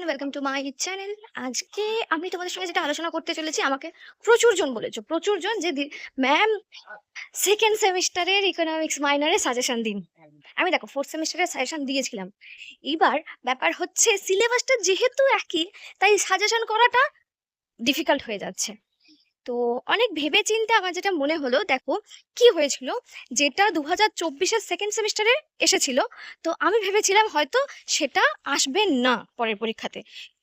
Everyone welcome to my channel আজকে আমি তোমাদের সঙ্গে যেটা আলোচনা করতে চলেছি, আমাকে প্রচুর জন বলেছ প্রচুর জন যে ম্যাম সেকেন্ড সেমিস্টারের ইকোনমিক্স মাইনারে সাজেশন দিন। আমি দেখো ফোর্থ সেমিস্টারের সাজেশন দিয়েছিলাম। এবার ব্যাপার হচ্ছে সিলেবাসটা যেহেতু একই, তাই সাজেশন করাটা ডিফিকাল্ট হয়ে যাচ্ছে। তো অনেক ভেবে চিন্তে আমার যেটা মনে হলো, দেখো কি হয়েছিল? যেটা দু হাজার চব্বিশের সেকেন্ড সেমিস্টারে এসেছিল, তো আমি ভেবেছিলাম হয়তো সেটা আসবে না পরের পরীক্ষাতে।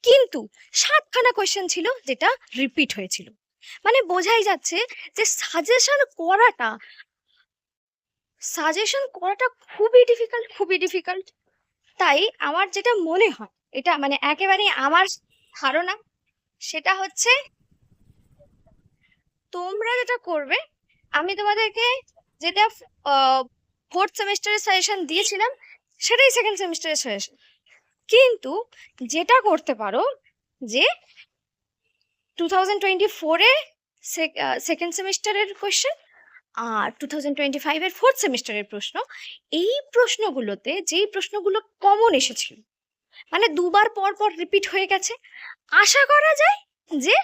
কিন্তু সাতখানা কোয়েশ্চেন ছিল যেটা রিপিট হয়েছিল। মানে বোঝাই যাচ্ছে যে সাজেশন করাটা সাজেশন করাটা খুবই ডিফিকাল্ট খুবই ডিফিকাল্ট তাই আমার যেটা মনে হয়, এটা মানে একেবারে আমার ধারণা, সেটা হচ্ছে তোমরা যেটা করবে, আমি তোমাদেরকে যেটা ফোর্থ সেমিস্টারের সাজেশন দিয়েছিলাম, সেটাই সেকেন্ড সেমিস্টারের সাজেশন কিন্তু যেটা করতে পারো, যে টু থাউজেন্ড টোয়েন্টি ফোরে সেকেন্ড সেমিস্টারের কোয়েশ্চেন আর টু থাউজেন্ড টোয়েন্টি ফাইভের ফোর্থ সেমিস্টারের প্রশ্ন, এই প্রশ্নগুলোতে যেই প্রশ্নগুলো কমন এসেছিল মানে দুবার পর পর রিপিট হয়ে গেছে, আশা করা যায় যে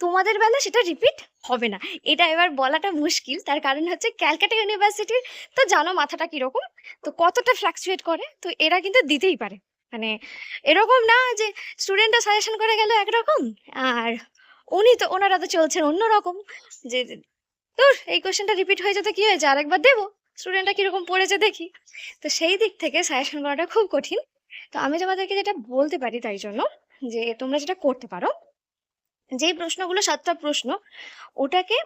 তোমাদের বেলা সেটা রিপিট হবে না। এটা এবার বলাটা মুশকিল। তার কারণ হচ্ছে ক্যালকাটা ইউনিভার্সিটির, তো জানো মাথাটা কীরকম? তো কতটা ফ্ল্যাকচুয়েট করে, তো এরা কিন্তু দিতেই পারে। মানে এরকম না যে স্টুডেন্টরা সাজেশন করে গেল একরকম, আর উনি তো ওনারা তো চলছেন অন্যরকম। যে তোর এই কোশ্চেনটা রিপিট হয়ে যেতে কি হয়েছে? আরেকবার দেবো। স্টুডেন্টরা কীরকম পড়েছে দেখি। তো সেই দিক থেকে সাজেশন করাটা খুব কঠিন। তো আমি তোমাদেরকে যেটা বলতে পারি তাই জন্য, যে তোমরা যেটা করতে পারো যে প্রশ্নগুলো সাতটা প্রশ্ন, ওটাকে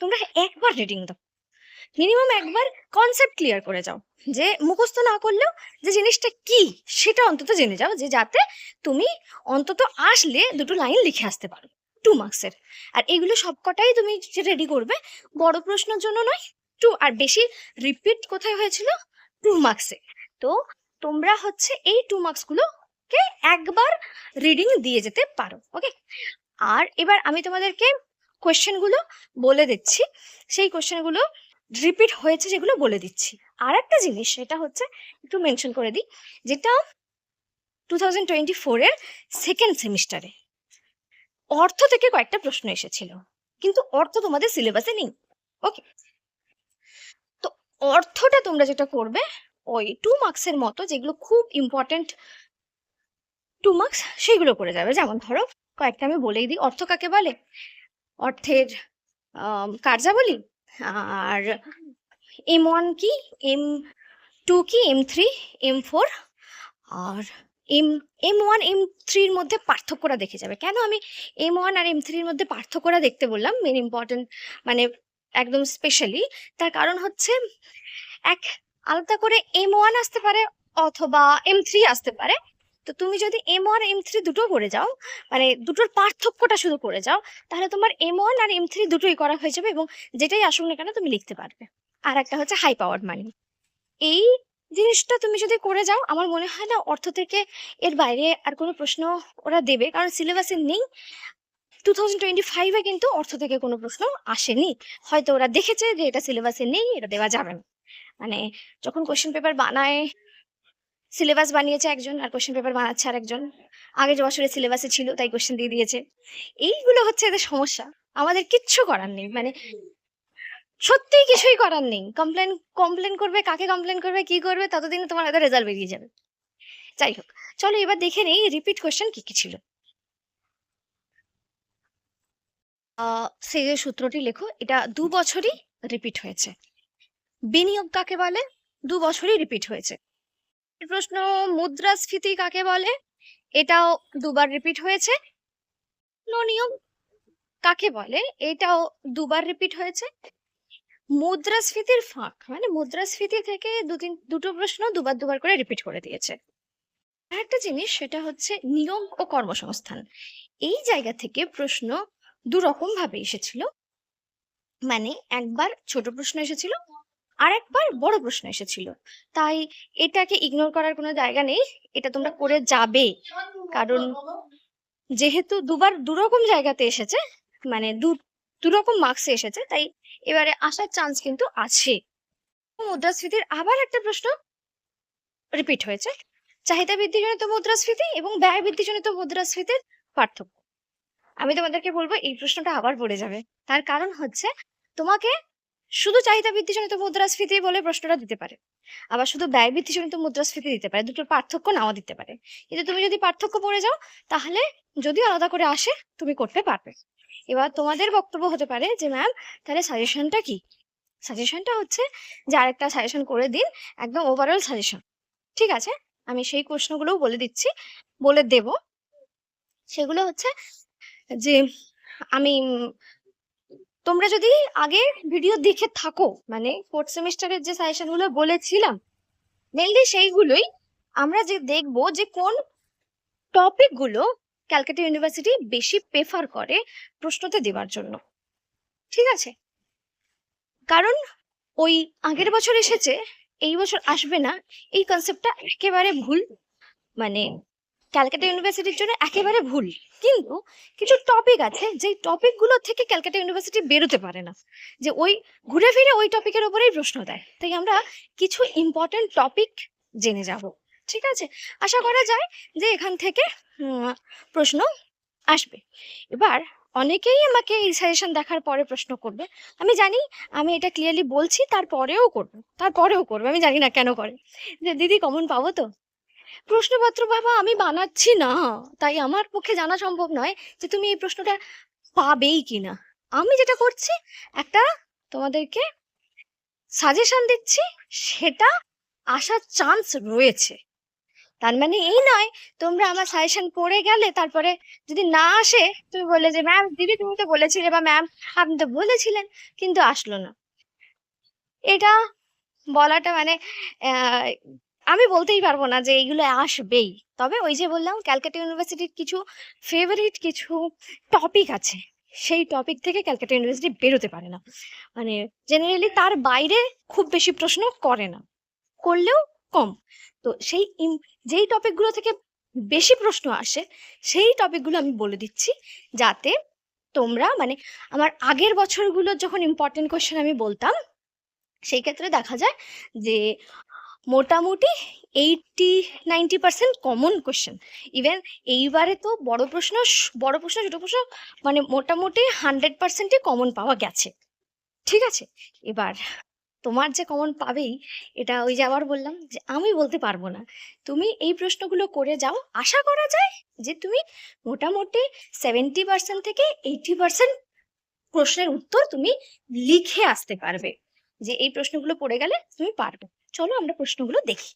তোমরা একবার রিডিং দাও। মিনিমাম একবার কনসেপ্ট ক্লিয়ার করে যাও। যে মুখস্থ না করলেও যে জিনিসটা কি, সেটা অন্তত জেনে যাও যে যাতে তুমি অন্তত আসলে দুটো লাইন লিখে আসতে পারো টু মার্কসের আর এগুলো সবকটাই তুমি রেডি করবে, বড় প্রশ্নের জন্য নয় টু আর বেশি রিপিট কোথায় হয়েছিল? টু মার্কসে তো তোমরা হচ্ছে এই টু মার্কসগুলোকে একবার রিডিং দিয়ে যেতে পারো ওকে আর এবার আমি তোমাদেরকে কোয়েশ্চেনগুলো বলে দিচ্ছি। সেই কোয়েশ্চেনগুলো রিপিট হয়েছে যেগুলো বলে দিচ্ছি। আর একটা জিনিস, সেটা হচ্ছে একটু মেনশন করে দিই, যেটা টু থাউজেন্ড টোয়েন্টি ফোরের সেকেন্ড সেমিস্টারে অর্থ থেকে কয়েকটা প্রশ্ন এসেছিল, কিন্তু অর্থ তোমাদের সিলেবাসে নেই। ওকে তো অর্থটা তোমরা যেটা করবে, ওই টু মার্কসের মতো যেগুলো খুব ইম্পর্টেন্ট টু মার্কস সেগুলো করে যাবে। যেমন ধরো কয়েকটা আমি বলেই দিই। অর্থ কাকে বলে? অর্থের কার্যাবলী আর এম ওয়ান কি? এম টু কি? এম থ্রি এম ফোর আর এম এম ওয়ান এম থ্রির মধ্যে পার্থক্যটা দেখে যাবে। কেন আমি এম ওয়ান আর এম থ্রির মধ্যে পার্থক্যটা দেখতে বললাম? মেন ইম্পর্টেন্ট মানে একদম স্পেশালি তার কারণ হচ্ছে এক, আলাদা করে এম ওয়ান আসতে পারে অথবা এম থ্রি আসতে পারে। তো তুমি যদি এম ওয়ান এম থ্রি দুটো করে যাও মানে দুটোর পার্থক্যটা শুধু করে যাও, তাহলে তোমার এম ওয়ান আর এম থ্রি দুটোই করা হয়ে যাবে এবং যেটাই আসুক না কেন তুমি লিখতে পারবে। আর একটা হচ্ছে হাই পাওয়ার মানি এই জিনিসটা তুমি যদি করে যাও, আমার মনে হয় না অর্থ থেকে এর বাইরে আর কোনো প্রশ্ন ওরা দেবে, কারণ সিলেবাসে নেই। টু থাউজেন্ড টোয়েন্টি ফাইভে কিন্তু অর্থ থেকে কোনো প্রশ্ন আসেনি। হয়তো ওরা দেখেছে যে এটা সিলেবাসে নেই, এটা দেওয়া যাবে না। মানে যখন কোয়েশ্চেন পেপার বানায় সিলেবাস বানিয়েছে একজন আর কোশ্চেন পেপার বানাচ্ছে আর একজন আগের বছরের সিলেবাসে ছিল, তাই কোশ্চেন দিয়ে দিয়েছে। এইগুলো হচ্ছে এদের সমস্যা। আমাদের কিচ্ছু করার নেই। মানে সত্যিই কিছুই করার নেই। কমপ্লেন কমপ্লেন করবে, কাকে কমপ্লেন করবে, কি করবে, ততদিনে তোমার হয়তো রেজাল্ট বেরিয়ে যাবে। যাই হোক, চলো এবার দেখে নেই রিপিট কোশ্চেন কি কি ছিল। যে সূত্রটি লেখো, এটা দু বছরই রিপিট হয়েছে। বিনিয়োগ কাকে বলে? দু বছরই রিপিট হয়েছে। প্রশ্ন, মুদ্রাস্ফীতি কাকে বলে? এটাও দুবার রিপিট হয়েছে। নিয়োগ কাকে বলে? এটাও দুবার রিপিট হয়েছে। মুদ্রাস্ফীতির ফাঁক মানে মুদ্রাস্ফীতি থেকে দু তিন, দুটো প্রশ্ন দুবার দুবার করে রিপিট করে দিয়েছে। আরেকটা জিনিস, সেটা হচ্ছে নিয়োগ ও কর্মসংস্থান। এই জায়গা থেকে প্রশ্ন দু রকম ভাবে এসেছিল। মানে একবার ছোট প্রশ্ন এসেছিল আর একবার বড় প্রশ্ন এসেছিল। তাই এটাকে ইগনোর করার কোনো জায়গা নেই, এটা তোমরা করে যাবে। কারণ যেহেতু দুবার দুরকম জায়গাতে এসেছে মানে দু, দুরকম মার্কসে এসেছে, তাই এবারে আসার চান্স কিন্তু আছে। মুদ্রাস্ফীতির আবার একটা প্রশ্ন রিপিট হয়েছে। চাহিদা বৃদ্ধিজনিত মুদ্রাস্ফীতি এবং ব্যয় বৃদ্ধিজনিত মুদ্রাস্ফীতির পার্থক্য। আমি তোমাদেরকে বলব, এই প্রশ্নটা আবার পড়ে যাবে। তার কারণ হচ্ছে, তোমাকে শুধু চাহিদা বৃদ্ধিজনিত মুদ্রাস্ফীতি বলে প্রশ্নটা দিতে পারে। আবার শুধু ব্যয় বৃদ্ধিজনিত মুদ্রাস্ফীতি দিতে পারে, দুটোর পার্থক্য নাও দিতে পারে। কিন্তু তুমি যদি পার্থক্য পড়ে যাও, তাহলে যদি আলাদা করে আসে, তুমি করতে পারবে। এবার তোমাদের বক্তব্য হতে পারে যে, ম্যাম, তাহলে সাজেশনটা কি? সাজেশনটা হচ্ছে যে, আরেকটা সাজেশন করে দিন, একদম ওভারঅল সাজেশন। ঠিক আছে? আমি সেই প্রশ্নগুলোও বলে দিচ্ছি, বলে দেব। সেগুলো হচ্ছে যে, আমি তোমরা যদি আগে ভিডিও দেখে থাকো মানে ফোর্থ সেমিস্টারের যে সাজেশনগুলো বলেছিলাম মেনলি সেইগুলোই আমরা যে দেখব যে কোন টপিকগুলো ক্যালকাটা ইউনিভার্সিটি বেশি প্রেফার করে প্রশ্নতে দেওয়ার জন্য। ঠিক আছে? কারণ ওই আগের বছর এসেছে, এই বছর আসবে না, এই কনসেপ্টটা একেবারে ভুল মানে ক্যালকাটা ইউনিভার্সিটির জন্য একেবারে ভুল। কিন্তু কিছু টপিক আছে যে টপিকগুলো থেকে ক্যালকাটা ইউনিভার্সিটি বেরোতে পারে না। যে ওই ঘুরে ফিরে ওই টপিকের উপরেই প্রশ্ন দেয়। তাই আমরা কিছু ইম্পর্টেন্ট টপিক জেনে যাব, ঠিক আছে? আশা করা যায় যে এখান থেকে প্রশ্ন আসবে। এবার অনেকেই আমাকে এই সাজেশন দেখার পরে প্রশ্ন করবে। আমি জানি, আমি এটা ক্লিয়ারলি বলছি, তারপরেও করবে তারপরেও করবে, আমি জানি না কেন করে। যে, দিদি কমন পাবো তো? প্রশ্নপত্র বাবা আমি বানাচ্ছি না। তাই আমার পক্ষে জানা সম্ভব নয় যে তুমি এই প্রশ্নটা পাবেই কিনা। আমি যেটা করছি, একটা তোমাদেরকে সাজেশন দিচ্ছি, সেটা আসার চান্স রয়েছে। তার মানে এই নয়, তোমরা আমার সাজেশন পড়ে গেলে তারপরে যদি না আসে, তুমি বললে যে ম্যাম দিদি, তুমি তো বলেছিলে বা ম্যাম আপনি তো বলেছিলেন, কিন্তু আসলো না। এটা বলাটা মানে আমি বলতেই পারব না যে এইগুলো আসবেই। তবে ওই যে বললাম, ক্যালকাটা ইউনিভার্সিটির কিছু ফেভারিট কিছু টপিক আছে। সেই টপিক থেকে ক্যালকাটা ইউনিভার্সিটি বেরোতে পারে না। মানে জেনারেলি তার বাইরে খুব বেশি প্রশ্ন করে না। করলেও কম। তো সেই যেই টপিকগুলো থেকে বেশি প্রশ্ন আসে, সেই টপিকগুলো আমি বলে দিচ্ছি যাতে তোমরা মানে আমার আগের বছরগুলোর যখন ইম্পর্টেন্ট কোয়েশ্চেন আমি বলতাম, সেই ক্ষেত্রে দেখা যায় যে মোটামুটি eighty ninety percent common question even এইবারে তো বড় প্রশ্ন বড় প্রশ্ন, ছোট প্রশ্ন মানে মোটামুটি হান্ড্রেড পার্সেন্টই কমন পাওয়া গেছে। ঠিক আছে? এবার তোমার যে কমন পাবেই, এটা ওই যে আবার বললাম যে আমি বলতে পারব না। তুমি এই প্রশ্নগুলো করে যাও। আশা করা যায় যে তুমি মোটামুটি সেভেন্টি পার্সেন্ট থেকে এইটি পার্সেন্ট প্রশ্নের উত্তর তুমি লিখে আসতে পারবে। যে এই প্রশ্নগুলো পড়ে গেলে তুমি পারবে। চলো আমরা প্রশ্নগুলো দেখি।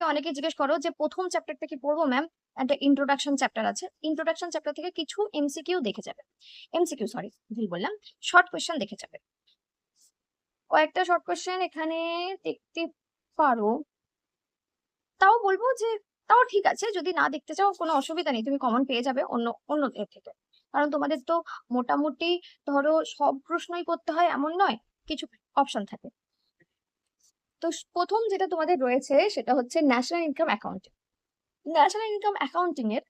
অনেকে জিজ্ঞেস করো যে প্রথম চ্যাপ্টারটা কি পড়ব ম্যাম একটা ইন্ট্রোডাকশন চ্যাপ্টার আছে। ইন্ট্রোডাকশন চ্যাপ্টার থেকে কিছু এমসিকিউ দেখে যাবে। এমসিকিউ সরি ভুল বললাম। শর্ট কোয়েশ্চেন দেখে যাবে। কয়েকটা শর্ট কোয়েশ্চেন এখানে দেখতে পারো। তাও বলব যে তাও ঠিক আছে, যদি না দেখতে চাও কোনো অসুবিধা নেই, তুমি কমন পেয়ে যাবে অন্য অন্য থেকে। কারণ তোমাদের তো মোটামুটি ধরো সব প্রশ্নই করতে হয়, এমন নয়, কিছু অপশন থাকে। তো প্রথম যেটা তোমাদের রয়েছে সেটা হচ্ছে national income accounting national income accounting এর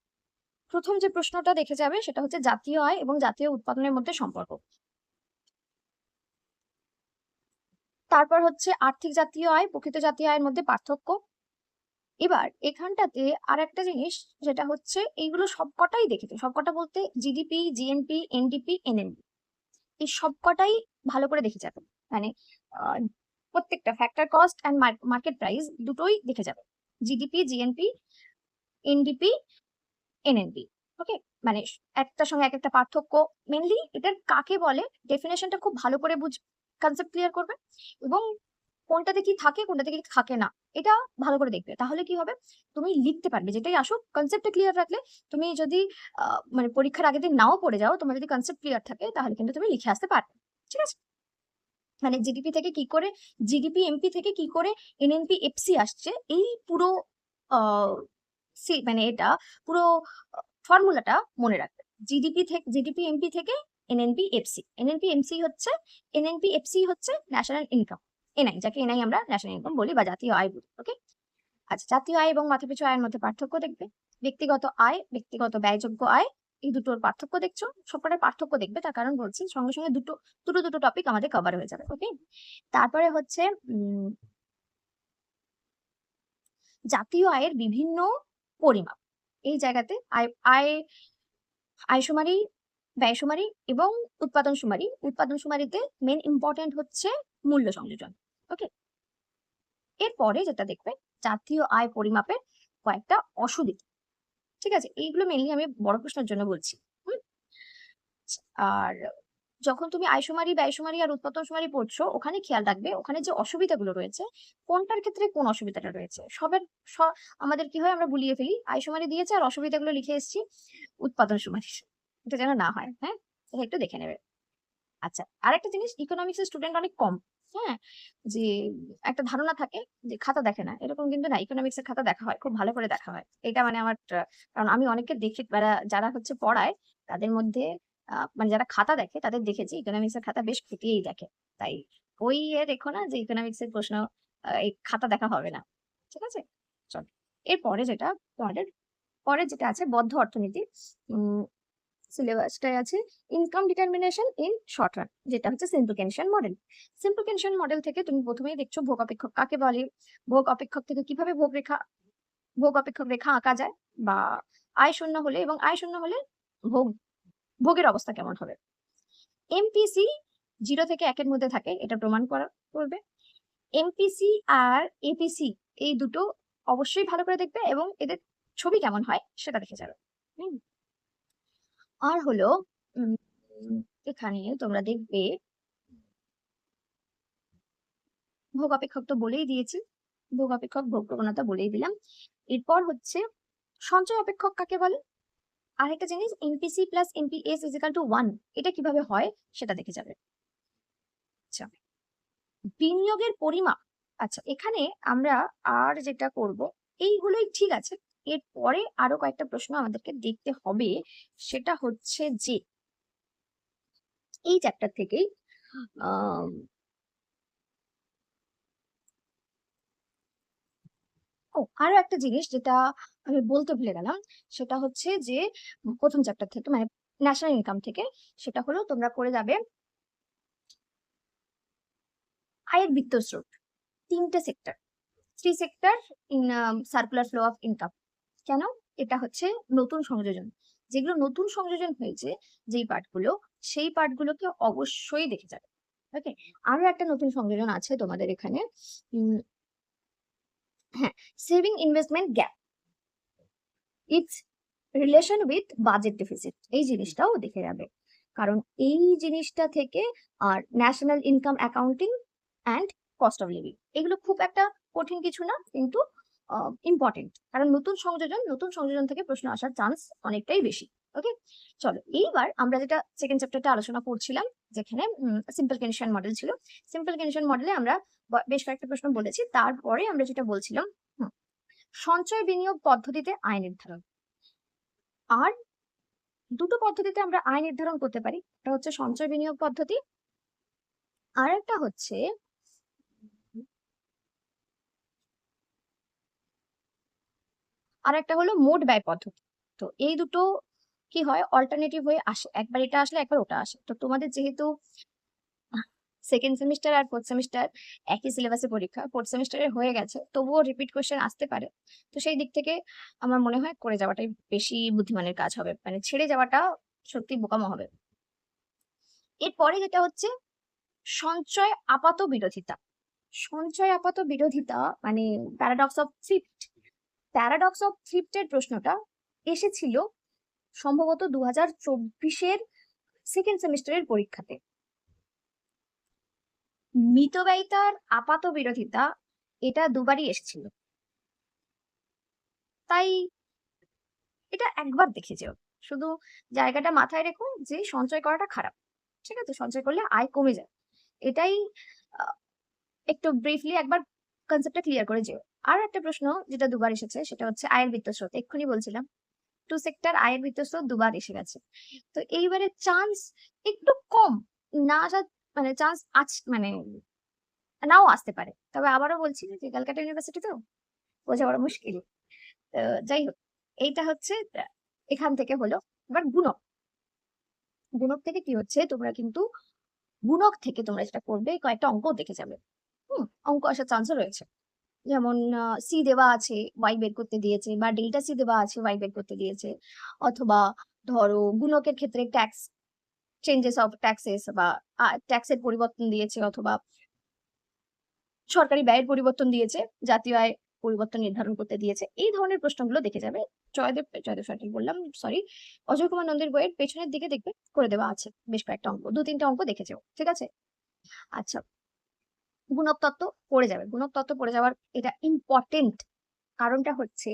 প্রথম যে প্রশ্নটা দেখে যাবে সেটা হচ্ছে জাতীয় আয় এবং জাতীয় উৎপাদনের মধ্যে সম্পর্ক। তারপর হচ্ছে আর্থিক জাতীয় আয়, প্রকৃত জাতীয় আয়ের মধ্যে পার্থক্য। এবার এখানটাতে আর একটা জিনিস যেটা হচ্ছে এইগুলো সবকটাই দেখেছে সবকটা বলতে জিডিপি জিএনপি এনডিপি এনএনপি এই সবকটাই ভালো করে দেখে যাবে। মানে প্রত্যেকটা factor cost and market price দুটোই দেখে যাবে। GDP GNP NDP NNP okay মানে একটার সঙ্গে এক একটা পার্থক্য। মেনলি এটার কাকে বলে? ডেফিনেশনটা খুব ভালো করে বুঝ কনসেপ্ট ক্লিয়ার করবে। এবং কোনটাতে কি থাকে, কোনটাতে কি থাকে না, এটা ভালো করে দেখবে। তাহলে কি হবে? তুমি লিখতে পারবে, যেটাই আসুক কনসেপ্টটা ক্লিয়ার রাখলে তুমি যদি মানে পরীক্ষার আগের দিন নাও পড়ে যাও, তোমার যদি কনসেপ্ট ক্লিয়ার থাকে, তাহলে কিন্তু তুমি লিখে আসতে পারবে। ঠিক আছে? মানে জিডিপি থেকে কি করে জিডিপি এমপি থেকে কি করে এনএনপি এফসি আসছে, এই পুরো মানে এটা পুরো ফর্মুলাটা মনে রাখবে। জিডিপি থেকে জিডিপি এমপি থেকে এনএনপি এফসি এনএনপি এমসি হচ্ছে এনএনপি এফসি হচ্ছে ন্যাশনাল ইনকাম এনআই যাকে এনআই আমরা ন্যাশনাল ইনকাম বলি বা জাতীয় আয় বলি ওকে আচ্ছা জাতীয় আয় এবং মাথাপিছু আয়ের মধ্যে পার্থক্য দেখবে। ব্যক্তিগত আয়, ব্যক্তিগত ব্যয়যোগ্য আয় এই দুটোর পার্থক্য দেখছ? সবকটার পার্থক্য দেখবে, তার কারণ বলছি সঙ্গে সঙ্গে দুটো দুটো দুটো টপিক আমাদের কভার হয়ে যাবে ওকে তারপরে হচ্ছে জাতীয় আয়ের বিভিন্ন পরিমাপ। এই জায়গাতে আয় আয়, আয়সুমারি, ব্যয়সুমারি এবং উৎপাদন সুমারি। উৎপাদন সুমারিতে মেন ইম্পর্টেন্ট হচ্ছে মূল্য সংযোজন ওকে এরপরে যেটা দেখবে, জাতীয় আয় পরিমাপের কয়েকটা অসুবিধা। ঠিক আছে? এইগুলো মেনলি আমি বড় প্রশ্নের জন্য বলছি? আর যখন তুমি আয়সুমারি ব্যয়সুমারি আর উৎপাদন সুমারি পড়ছো, ওখানে খেয়াল রাখবে, ওখানে যে অসুবিধাগুলো রয়েছে, কোনটার ক্ষেত্রে কোন অসুবিধাটা রয়েছে? সবের আমাদের কি হয় আমরা গুলিয়ে ফেলি। আয়সুমারি দিয়েছে আর অসুবিধাগুলো লিখে এসেছি উৎপাদন সুমারি এটা যেন না হয় হ্যাঁ? একটু দেখে নেবে। আচ্ছা আরেকটা জিনিস ইকোনমিক্স স্টুডেন্ট অনেক কম। হ্যাঁ? যে একটা ধারণা থাকে যে খাতা দেখে না, এরকম কিন্তু না ইকোনমিক্স এর খাতা দেখা হয়, খুব ভালো করে দেখা হয়। এটা মানে আমার কারণ আমি অনেককে দেখি, যারা যারা হচ্ছে পড়ায়, তাদের মধ্যে মানে যারা খাতা দেখে, তাদের দেখেছি ইকোনমিক্স এর খাতা বেশ খুঁটিয়েই দেখে। তাই ওই এ দেখো না, যে ইকোনমিক্স এর প্রশ্ন এই খাতা দেখা হবে না, ঠিক আছে? চল, এরপরে যেটা, পরের পরে যেটা আছে, বদ্ধ অর্থনীতি। উম সিলেবাসটায় আছে income determination in short run যেটা হচ্ছে সিম্পলিফিকেশন মডেল সিম্পলিফিকেশন মডেল থেকে তুমি প্রথমেই দেখছ ভোগ অপেক্ষক কাকে বলে, ভোগ অপেক্ষক থেকে কীভাবে ভোগ রেখা, ভোগ অপেক্ষক রেখা আঁকা যায় বা আয় শূন্য হলে এবং আয় শূন্য হলে ভোগ, ভোগের অবস্থা কেমন হবে? এমপিসি জিরো থেকে একের মধ্যে থাকে, এটা প্রমাণ করা করবে। এমপিসি আর এপিসি এই দুটো অবশ্যই ভালো করে দেখবে এবং এদের ছবি কেমন হয় সেটা দেখে যাবে। হুম। আর হলো এখানে তোমরা দেখবে ভোগ অপেক্ষক তো বলেই দিয়েছি ভোগ অপেক্ষক ভোগ প্রবণতা বলেই দিলাম। এরপর হচ্ছে, সঞ্চয় অপেক্ষক কাকে বলে? আরেকটা জিনিস NPC plus NPS equal to one এটা কীভাবে হয়? সেটা দেখে যাবে। আচ্ছা বিনিয়োগের পরিমাপ আচ্ছা এখানে আমরা আর যেটা করব, এইগুলোই ঠিক আছে এরপরে আরও কয়েকটা প্রশ্ন আমাদেরকে দেখতে হবে। সেটা হচ্ছে যে, এই চ্যাপ্টার থেকেই ও, আরও একটা জিনিস যেটা আমি বলতে ভুলে গেলাম, সেটা হচ্ছে যে, প্রথম চ্যাপ্টার থেকে মানে ন্যাশনাল ইনকাম থেকে, সেটা হলো তোমরা করে যাবে আয়ের বিত্তস্রোত, তিনটে sector three sector in circular flow of income কেন? এটা হচ্ছে নতুন সংযোজন। যেগুলো নতুন সংযোজন হয়েছে, যেই পার্টগুলো সেই পার্টগুলোকে অবশ্যই দেখে যাবে। ওকে আরও একটা নতুন সংযোজন আছে তোমাদের এখানে। হ্যাঁ saving investment gap it's relation with budget deficit এই জিনিসটাও দেখে যাবে। কারণ এই জিনিসটা থেকে আর national income accounting and cost of living এগুলো খুব একটা কঠিন কিছু না, কিন্তু ইম্পর্টেন্ট কারণ নতুন সংযোজন নতুন সংযোজন থেকে প্রশ্ন আসার চান্স অনেকটাই বেশি ওকে চলো, এইবার আমরা যেটা সেকেন্ড চ্যাপ্টারটা আলোচনা করছিলাম, যেখানে সিম্পল কন্ডিশন মডেল ছিল। সিম্পল কন্ডিশন মডেলে আমরা বেশ কয়েকটা প্রশ্ন বলেছি, তারপরে আমরা যেটা বলছিলাম সঞ্চয় বিনিয়োগ পদ্ধতিতে আয় নির্ধারণ। আর দুটো পদ্ধতিতে আমরা আয় নির্ধারণ করতে পারি, একটা হচ্ছে সঞ্চয় বিনিয়োগ পদ্ধতি আর একটা হচ্ছে আর একটা হলো মোট ব্যয় পদ্ধতি। তো এই দুটো কি হয়? অল্টারনেটিভ হয়ে আসে। একবার এটা আসলে, একবার ওটা আসে। তো তোমাদের যেহেতু সেকেন্ড সেমিস্টার আর ফোর্থ সেমিস্টার একই সিলেবাসে পরীক্ষা ফোর্থ সেমিস্টারে হয়ে গেছে, তবুও রিপিট কোশ্চেন আসতে পারে। তো সেই দিক থেকে আমার মনে হয় করে যাওয়াটাই বেশি বুদ্ধিমানের কাজ হবে। মানে ছেড়ে যাওয়াটা সত্যি বোকামো হবে। এরপরে যেটা হচ্ছে, সঞ্চয় আপাত বিরোধিতা। সঞ্চয় আপাত বিরোধিতা মানে paradox of thrift paradox of থ্রিফটের প্রশ্নটা এসেছিল সম্ভবত দু হাজার চব্বিশের সেকেন্ড সেমিস্টারের পরীক্ষাতে। মিতব্যয়িতার আপাত বিরোধিতা এটা দুবারই এসেছিল। তাই এটা একবার দেখে যেও। শুধু জায়গাটা মাথায় রেখো যে সঞ্চয় করাটা খারাপ, ঠিক আছে? সঞ্চয় করলে আয় কমে যায়। এটাই একটু ব্রিফলি একবার কনসেপ্টটা ক্লিয়ার করে যেও। আর একটা প্রশ্ন যেটা দুবার এসেছে, সেটা হচ্ছে আয়ের বিত্তস্রোত, এক্ষুনি বলছিলাম। টু সেক্টর আয়ের বিত্তস্রোত দুবার এসে গেছে। তো এইবারে চান্স একটু কম, না মানে চান্স আজ মানে নাও আসতে পারে। তবে আবারও বলছি যে ক্যালকাটা ইউনিভার্সিটি তো, বোঝা বড় মুশকিল। তো যাই হোক, এইটা হচ্ছে, এখান থেকে হলো, এবার গুণক। গুণক থেকে কি হচ্ছে, তোমরা কিন্তু গুণক থেকে তোমরা যেটা করবে, কয়েকটা অঙ্ক দেখে যাবে। হুম, অঙ্ক আসার চান্সও রয়েছে। যেমন সি দেওয়া আছে ওয়াই বের করতে দিয়েছে, বা ডেল্টা সি দেওয়া আছে ওয়াই বের করতে দিয়েছে, অথবা ধরো গুণকের ক্ষেত্রে ট্যাক্স চেঞ্জেস অফ ট্যাক্সেস বা ট্যাক্সের পরিবর্তন দিয়েছে, অথবা সরকারি ব্যয়ের পরিবর্তন দিয়েছে, জাতীয় আয় পরিবর্তন নির্ধারণ করতে দিয়েছে, এই ধরনের প্রশ্নগুলো দেখে যাবে। জয়দেব জয়দেব সঠিক বললাম সরি অজয় কুমার নন্দীর বইয়ের পেছনের দিকে দেখবে, করে দেওয়া আছে বেশ কয়েকটা অঙ্ক দু তিনটা অঙ্ক দেখে ঠিক আছে? আচ্ছা গুণক তত্ত্ব পড়ে যাবে। গুণক তত্ত্ব পড়ে যাওয়ার এটা ইম্পর্টেন্ট কারণটা হচ্ছে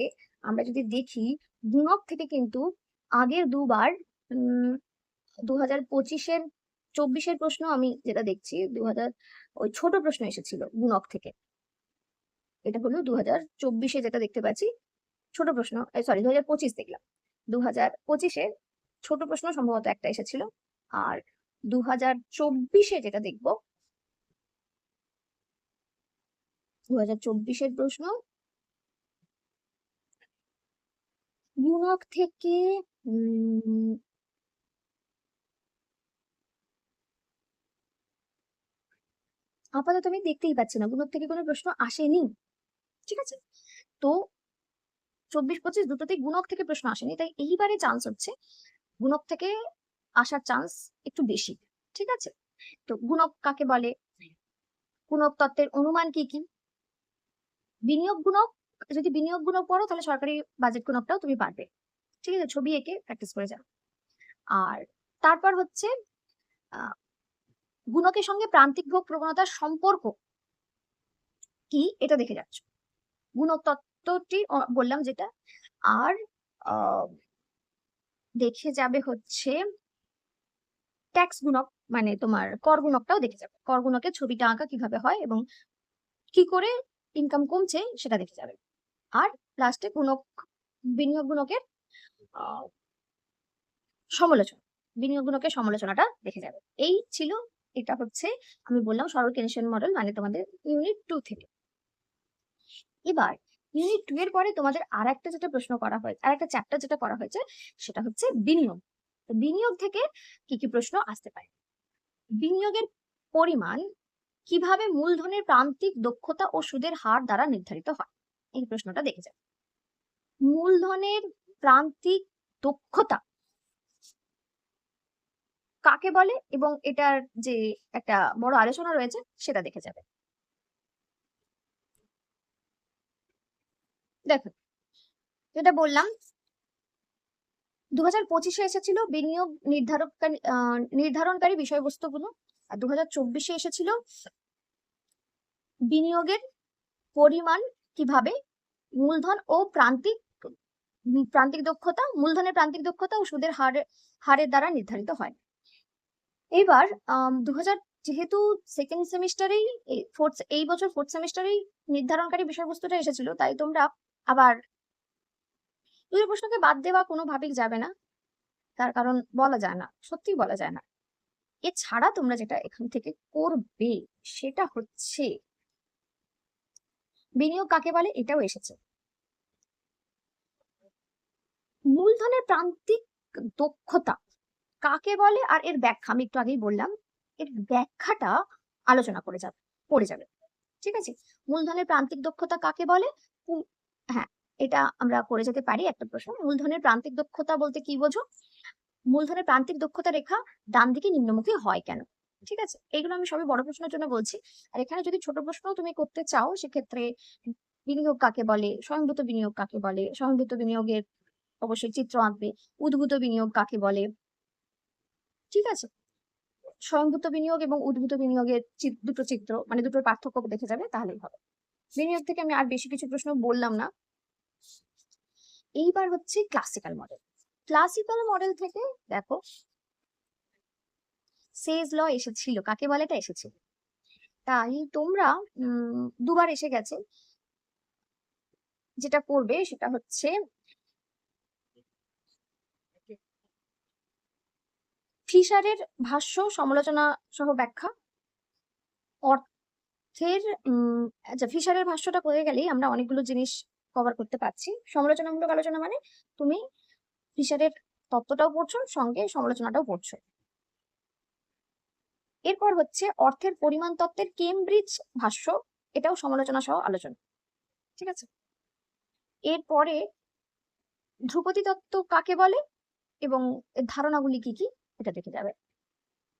আমরা যদি দেখি গুণক থেকে কিন্তু আগের দুবার দু হাজার চব্বিশের প্রশ্ন আমি যেটা দেখছি দু হাজার ওই ছোট প্রশ্ন এসেছিল গুণক থেকে। এটা হলো দু হাজার চব্বিশে যেটা দেখতে পাচ্ছি, ছোট প্রশ্ন সরি দু হাজার পঁচিশ দেখলাম। দু হাজার পঁচিশে ছোট প্রশ্ন সম্ভবত একটা এসেছিল, আর দু হাজার চব্বিশে যেটা দেখব দু হাজার প্রশ্ন। গুণক থেকে আপাতত আমি দেখতেই পাচ্ছি না, গুণক থেকে কোনো প্রশ্ন আসেনি। ঠিক আছে? তো চব্বিশ পঁচিশ দুটোতেই গুণক থেকে প্রশ্ন আসেনি, তাই এইবারে চান্স হচ্ছে। গুণক থেকে আসার চান্স একটু বেশি, ঠিক আছে? তো গুণক কাকে বলে? গুণক তত্ত্বের অনুমান কি কি? বিনিয়োগ গুণক, যদি বিনিয়োগ গুণক পড়ো, তাহলে সরকারি বাজেট গুণকটাও তুমি পারবে। ঠিক আছে? ছবি এঁকে প্র্যাকটিস করে যাও। আর তারপর হচ্ছে গুণকের সঙ্গে প্রান্তিক ভোগ প্রবণতার সম্পর্ক কি, এটা দেখে যাচ্ছ। গুণক তত্ত্বটি বললাম যেটা। আর দেখে যাবে হচ্ছে ট্যাক্স গুণক মানে তোমার কর গুণকটাও দেখে যাবে। কর গুণকের ছবিটা আঁকা কীভাবে হয় এবং কি করে ইনকাম কমছে, সেটা দেখে যাবে। আর লাস্টে গুণক, বিনিয়োগ গুণকের সমালোচনা, বিনিয়োগ গুণকের সমালোচনাটা দেখে যাবে। এই ছিল, এটা হচ্ছে, আমি বললাম সরল কেনেশন মডেল মানে তোমাদের ইউনিট টু থেকে। এবার ইউনিট টু এর পরে তোমাদের আর একটা যেটা প্রশ্ন করা হয়েছে আর একটা চ্যাপ্টার যেটা করা হয়েছে, সেটা হচ্ছে বিনিয়োগ। বিনিয়োগ থেকে কি কি প্রশ্ন আসতে পারে? বিনিয়োগের পরিমাণ কীভাবে মূলধনের প্রান্তিক দক্ষতা ও সুদের হার দ্বারা নির্ধারিত হয়? এই প্রশ্নটা দেখে যাবে মূলধনের প্রান্তিক দক্ষতা কাকে বলে? এবং এটার যে একটা বড় আলোচনা রয়েছে, সেটা দেখে যাবে দেখো যেটা বললাম দু হাজার পঁচিশে এসেছিল বিনিয়োগ নির্ধারক নির্ধারণকারী বিষয়বস্তুগুলো। আর দু হাজার চব্বিশে এসেছিল বিনিয়োগের পরিমাণ কীভাবে? মূলধন ও প্রান্তিক প্রান্তিক দক্ষতা, মূলধনের প্রান্তিক দক্ষতা ও সুদের হার, হারের দ্বারা নির্ধারিত হয়। এবার দু হাজার যেহেতু সেকেন্ড সেমিস্টারেই ফোর্থ এই বছর ফোর্থ সেমিস্টারেই নির্ধারণকারী বিষয়বস্তুটা এসেছিল, তাই তোমরা আবার দুই প্রশ্নকে বাদ দেওয়া কোনোভাবেই যাবে না। তার কারণ বলা যায় না, সত্যিই বলা যায় না। এছাড়া তোমরা যেটা এখান থেকে করবে সেটা হচ্ছে বিনিয়োগ কাকে বলে? এটাও এসেছে। মূলধনের প্রান্তিক দক্ষতা কাকে বলে? আর এর ব্যাখ্যা, আমি একটু আগেই বললাম, এর ব্যাখ্যাটা আলোচনা করে যাবে, পড়ে যাবে, ঠিক আছে? মূলধনের প্রান্তিক দক্ষতা কাকে বলে? হ্যাঁ এটা আমরা করে যেতে পারি, একটা প্রশ্ন। মূলধনের প্রান্তিক দক্ষতা বলতে কি বোঝো? মূলধনের প্রান্তিক দক্ষতা রেখা ডান দিকে নিম্নমুখী হয় কেন? ঠিক আছে? এগুলো আমি সবই বড় প্রশ্নের জন্য বলছি। আর এখানে যদি ছোট প্রশ্ন তুমি করতে চাও, সেক্ষেত্রে বিনিয়োগ কাকে বলে? স্বয়ংভূত বিনিয়োগ কাকে বলে? স্বয়ংভূত বিনিয়োগের অবশ্যই চিত্র আঁকবে। উদ্ভূত বিনিয়োগ কাকে বলে? ঠিক আছে? স্বয়ংভূত বিনিয়োগ এবং উদ্ভূত বিনিয়োগের দুটো চিত্র মানে দুটোর পার্থক্য দেখে যাবে, তাহলেই হবে। বিনিয়োগ থেকে আমি আর বেশি কিছু প্রশ্ন বললাম না। এইবার হচ্ছে ক্লাসিক্যাল মডেল ক্লাসিক্যাল মডেল থেকে, দেখো সেজ ল এসেছিল। কাকে বলে এটা? এসেছিল তাই তোমরা দুবার এসে গেছে। যেটা করবে সেটা হচ্ছে ফিশারের ভাষ্য সমালোচনা সহ ব্যাখ্যা। অর্থের আচ্ছা ফিশারের ভাষ্যটা করে গেলেই আমরা অনেকগুলো জিনিস কভার করতে পারছি। সমালোচনামূলক আলোচনা মানে তুমি ফিশারের তত্ত্বটাও পড়ছো, সঙ্গে সমালোচনাটাও পড়ছো। এরপর হচ্ছে অর্থের পরিমাণ তত্ত্বের কেমব্রিজ ভাষ্য, এটাও সমালোচনা সহ আলোচনা। ঠিক আছে? এরপরে ধ্রুপদী তত্ত্ব কাকে বলে এবং এর ধারণাগুলি কি কি, এটা দেখে যাবে।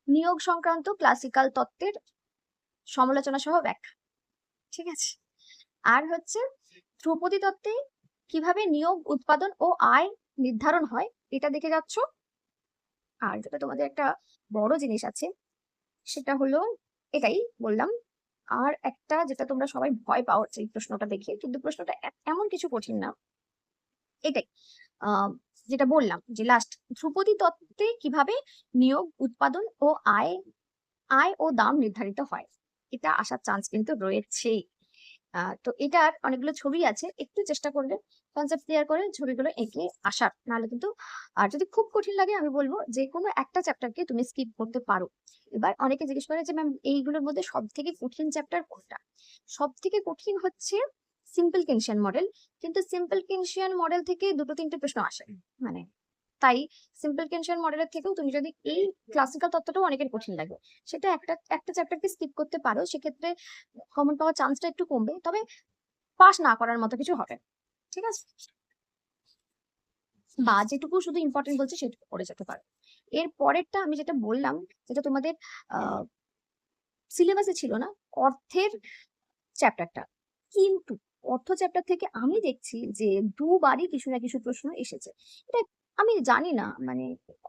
নিয়োগ সংক্রান্ত ক্লাসিক্যাল তত্ত্বের সমালোচনা সহ ব্যাখ্যা। ঠিক আছে? আর হচ্ছে ধ্রুপদী তত্ত্বে কীভাবে নিয়োগ, উৎপাদন ও আয় নির্ধারণ হয়, এটা দেখে যাচ্ছ। আর যেটা তোমাদের একটা বড় জিনিস আছে, সেটা হলো এটাই বললাম। আর একটা যেটা তোমরা সবাই ভয় পাও এই প্রশ্নটা দেখে, কিন্তু প্রশ্নটা এমন কিছু কঠিন না। এটাই যেটা বললাম যে লাস্ট ধ্রুপদী তত্ত্বে কীভাবে নিয়োগ, উৎপাদন ও আয় আয় ও দাম নির্ধারিত হয়, এটা আসার চান্স কিন্তু রয়েছেই। তো এটার অনেকগুলো ছবি আছে, একটু চেষ্টা করলে কনসেপ্ট ক্লিয়ার করে ছবিগুলো এঁকে আসার। নাহলে কিন্তু, আর যদি খুব কঠিন লাগে, আমি বলব যে, কোনো একটা চ্যাপ্টারকে তুমি স্কিপ করতে পারো। এবার অনেকে জিজ্ঞেস করে যে ম্যাম এইগুলোর মধ্যে সব থেকে কঠিন চ্যাপ্টার কোনটা? সব থেকে কঠিন হচ্ছে সিম্পল কেনশিয়ান মডেল কিন্তু সিম্পল কেনশিয়ান মডেল থেকে দুটো, তিনটে প্রশ্ন আসে। মানে তাই সিম্পল কেনশিয়ান মডেলের থেকেও তুমি যদি এই ক্লাসিক্যাল তত্ত্বটাও অনেকের কঠিন লাগে, সেটা একটা একটা চ্যাপ্টারকে স্কিপ করতে পারো। সেক্ষেত্রে কমন পাওয়ার চান্সটা একটু কমবে। তবে পাস না করার মতো কিছু হবে ঠিক আছে? বা যেটুকু শুধু ইম্পর্টেন্ট বলছে সেটুকু পড়ে যেতে পারো। এর পরেরটা আমি যেটা বললাম, যেটা তোমাদের সিলেবাসে ছিল না, অর্থের চ্যাপ্টারটা কিন্তু অর্থ চ্যাপ্টার থেকে আমি দেখছি যে দুবারই কিছু না কিছু প্রশ্ন এসেছে। এটা আমি জানি না মানে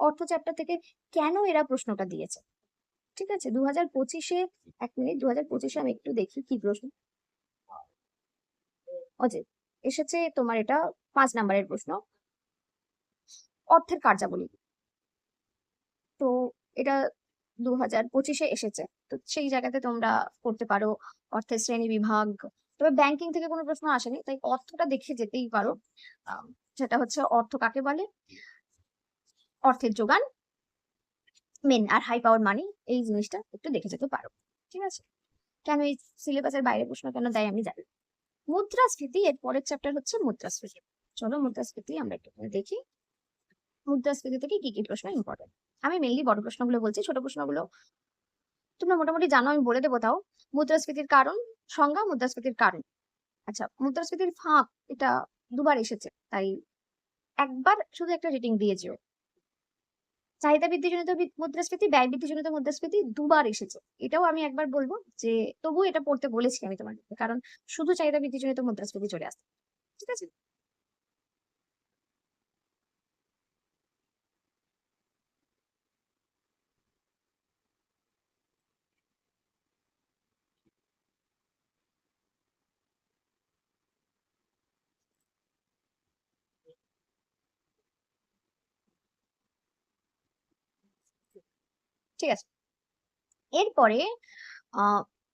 অর্থ চ্যাপ্টার থেকে কেন এরা প্রশ্নটা দিয়েছে? ঠিক আছে? দু হাজার পঁচিশে, এক মিনিট দু হাজার পঁচিশে আমি একটু দেখি কি প্রশ্ন। অজয় এসেছে তোমার এটা পাঁচ নাম্বারের প্রশ্ন। অর্থের কার্যাবলী। তো এটা দু হাজার পঁচিশে এসেছে। তো সেই জায়গাতে তোমরা করতে পারো অর্থের শ্রেণি বিভাগ। তবে ব্যাংকিং থেকে কোনো প্রশ্ন আসেনি, তাই অর্থটা দেখে যেতেই পারো। সেটা হচ্ছে অর্থ কাকে বলে? অর্থের যোগান মেন আর হাই পাওয়ার মানি এই জিনিসটা একটু দেখে যেতে পারো। ঠিক আছে? কেন এই সিলেবাসের বাইরে প্রশ্ন কেন দেয় আমি জানি মুদ্রাস্ফীতি এর পরের চ্যাপ্টার হচ্ছে মুদ্রাস্ফীতি। চলো মুদ্রাস্ফীতি আমরা একটু দেখি। মুদ্রাস্ফীতি থেকে কি কি প্রশ্ন ইম্পর্টেন্ট আমি মেনলি বড় প্রশ্নগুলো বলছি, ছোট প্রশ্নগুলো তোমরা মোটামুটি জানো, আমি বলে দেবো তাও। মুদ্রাস্ফীতির কারণ, সংজ্ঞা, মুদ্রাস্ফীতির কারণ। আচ্ছা মুদ্রাস্ফীতির ফাঁক, এটা দুবার এসেছে, তাই একবার শুধু একটা রেটিং দিয়েছিও চাহিদা বৃদ্ধি জনিত মুদ্রাস্ফীতি, ব্যয় বৃদ্ধিজনিত মুদ্রাস্ফীতি দুবার এসেছে। এটাও আমি একবার বলব যে তবু এটা পড়তে বলেছি আমি তোমাকে, কারণ শুধু চাহিদা বৃদ্ধি জনিত মুদ্রাস্ফীতি চলে আসছে। ঠিক আছে? ঠিক আছে? এরপরে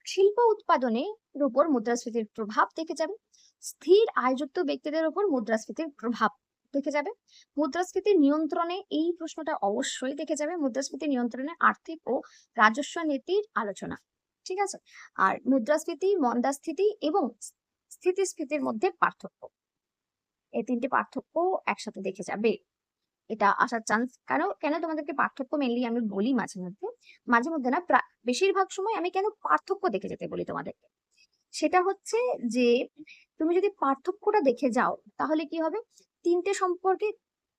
শিল্প উৎপাদনের উপর মুদ্রাস্ফীতির প্রভাব দেখে যাবে। স্থির আয়যুক্ত ব্যক্তিদের উপর মুদ্রাস্ফীতির প্রভাব দেখে যাবে। মুদ্রাস্ফীতি নিয়ন্ত্রণে এই প্রশ্নটা অবশ্যই দেখে যাবে। মুদ্রাস্ফীতি নিয়ন্ত্রণে আর্থিক ও রাজস্ব নীতির আলোচনা, ঠিক আছে? আর মুদ্রাস্ফীতি, মন্দাস্ফীতি এবং স্থিতিস্ফীতির মধ্যে পার্থক্য। এই তিনটে পার্থক্য একসাথে দেখে যাবে। এটা আসার চান্স কেন কেন তোমাদেরকে পার্থক্য মেনলি আমি বলি মাঝে মধ্যে? মাঝে মধ্যে না বেশিরভাগ সময় আমি কেন পার্থক্য দেখে যেতে বলি তোমাদেরকে? সেটা হচ্ছে যে, তুমি যদি পার্থক্যটা দেখে যাও, তাহলে কি হবে? তিনটে সম্পর্কে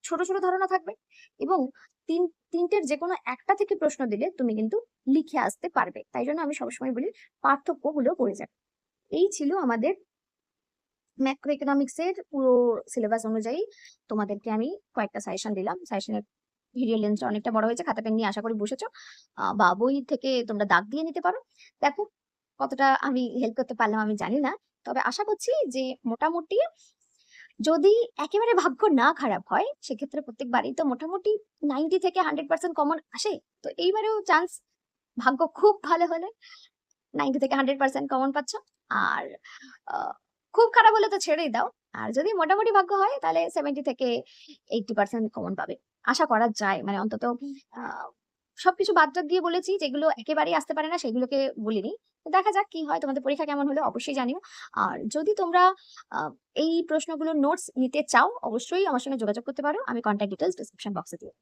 ছোট ছোট ধারণা থাকবে এবং তিন, তিনটের যে কোনো একটা থেকে প্রশ্ন দিলে তুমি কিন্তু লিখে আসতে পারবে। তাই জন্য আমি সবসময় বলি পার্থক্য পার্থক্যগুলো পড়ে যাবে। এই ছিল আমাদের ম্যাক্রো ইকোনমিক্স এর পুরো সিলেবাস অনুযায়ী তোমাদেরকে আমি কয়েকটা সাজেশন দিলাম। সাজেশনের ভিডিও লেন্সটা অনেকটা বড় হয়েছে, খাতা পেন নিয়ে আশা করি বসেছো বা বই থেকে তোমরা দাগ দিয়ে নিতে পারো। দেখো কতটা আমি হেল্প করতে পারলাম আমি জানি না, তবে আশা করছি যে মোটামুটি যদি একেবারে ভাগ্য না খারাপ হয়, সেক্ষেত্রে প্রত্যেকবারই তো মোটামুটি নাইনটি থেকে হান্ড্রেড পার্সেন্ট কমন আসে। তো এইবারেও চান্স ভাগ্য খুব ভালো হলে নাইনটি থেকে হান্ড্রেড পার্সেন্ট কমন পাচ্ছ। আর খুব খারাপ হলে তো ছেড়েই দাও। আর যদি মোটামুটি ভাগ্য হয়, তাহলে সেভেন্টি থেকে এইটটি পার্সেন্ট কমন পাবে। আশা করা যায়। মানে অন্তত সবকিছু বাদটা দিয়ে বলেছি, যেগুলো একেবারেই আসতে পারে না, সেগুলোকে বলিনি। দেখা যাক কি হয়, তোমাদের পরীক্ষা কেমন হলো, অবশ্যই জানিও। আর যদি তোমরা এই প্রশ্নগুলোর নোটস নিতে চাও, অবশ্যই আমার সঙ্গে যোগাযোগ করতে পারো। আমি কন্ট্যাক্ট ডিটেলস ডিসক্রিপশন বক্সে দিয়ে